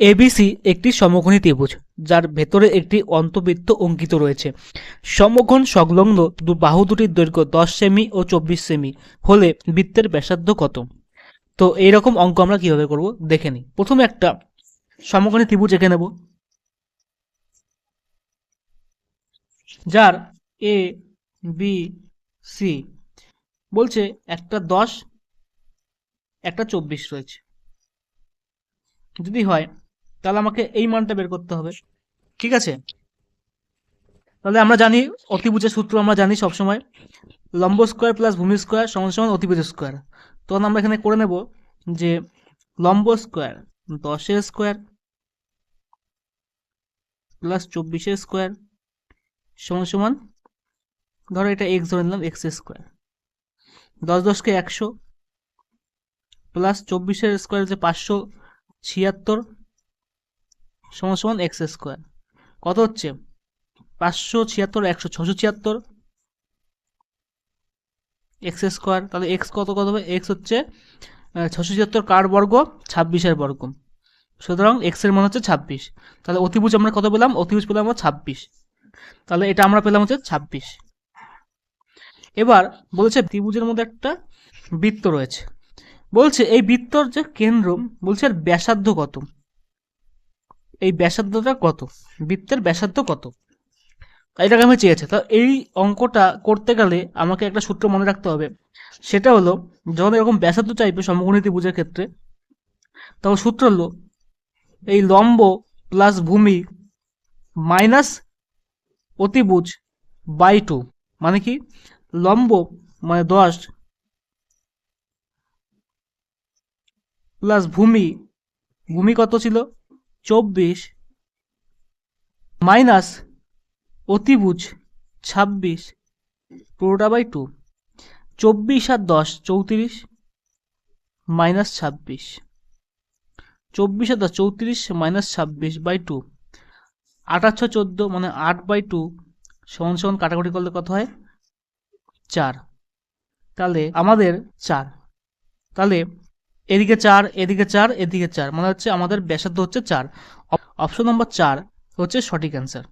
ABC একটি সমকোণী ত্রিভুজ, যার ভেতরে একটি অন্তবৃত্ত অঙ্কিত রয়েছে। সমকোণ সংলগ্ন দু বাহু দুটির দৈর্ঘ্য দশ সেমি ও চব্বিশ সেমি, হলে বৃত্তের ব্যাসার্ধ কত? তো এইরকম অঙ্ক আমরা কীভাবে করব? দেখে নিই। প্রথমে একটা সমকোণী ত্রিভুজ এঁকে নেব, যার এ, বি, সি, বলছে একটা দশ, একটা চব্বিশ রয়েছে। যদি হয় তাহলে আমাকে এই মানটা বের করতে হবে। ঠিক আছে? তাহলে আমরা জানি অতিভুজের সূত্র আমরা জানি সবসময়। লম্ব স্কোয়ার প্লাস ভূমি স্কোয়ার সমান সমান অতিভুজ স্কোয়ার তখন আমরা এখানে করে নেব যে লম্ব স্কোয়ার দশের স্কোয়ার প্লাস চব্বিশের স্কোয়ার সমান সমান, ধরো এটা এক্স ধরে নিলাম এক্স স্কোয়ার দশ দশকে একশো প্লাস চব্বিশের স্কোয়ার হচ্ছে পাঁচশো ছিয়াত্তর। সমান সমান এক্স স্কোয়ার কত হচ্ছে? পাঁচশো ছিয়াত্তর একশো ছশো ছিয়াত্তর। এক্স স্কোয়ার তাহলে এক্স কত কত হবে? এক্স হচ্ছে ছশো ছিয়াত্তর কার বর্গ? ছাব্বিশের বর্গ। সুতরাং এক্সের মান হচ্ছে ছাব্বিশ। তাহলে অতিভুজ আমরা কত পেলাম? অতিভুজ পেলাম আমরা ছাব্বিশ। তাহলে এটা আমরা পেলাম হচ্ছে ছাব্বিশ। এবার বলেছে ত্রিভুজের মধ্যে একটা বৃত্ত রয়েছে। বলছে এই বৃত্তর যে কেন্দ্র, বলছে এর ব্যাসার্ধ কত? এই ব্যাসার্ধটা কত? বৃত্তের ব্যাসার্ধ কত? এটাকে আমি চেয়েছে। তো এই অঙ্কটা করতে গেলে আমাকে একটা সূত্র মনে রাখতে হবে। সেটা হলো, যখন এরকম ব্যাসার্ধ চাইবে সমকোণী ত্রিভুজের ক্ষেত্রে, তখন সূত্র হলো, এই লম্ব প্লাস ভূমি মাইনাস অতিভুজ বাই টু মানে কি? লম্ব মানে দশ প্লাস ভূমি ভূমি কত ছিল? চব্বিশ মাইনাস অতিভুজ ছাব্বিশ পুরোটা বাই টু চব্বিশ আর দশ, চৌত্রিশ মাইনাস ছাব্বিশ। চব্বিশ আর দশ, চৌত্রিশ মাইনাস ছাব্বিশ বাই টু আটাচ্ছ চোদ্দ মানে আট বাই টু সমান সমান কাটাকুটি করলে কত হয়? চার। তাহলে আমাদের চার। তাহলে এদিকে চার এদিকে চার এদিকে চার। মানে হচ্ছে আমাদের ব্যাসার্ধ হচ্ছে চার। অপশন নম্বর চার হচ্ছে সঠিক অ্যান্সার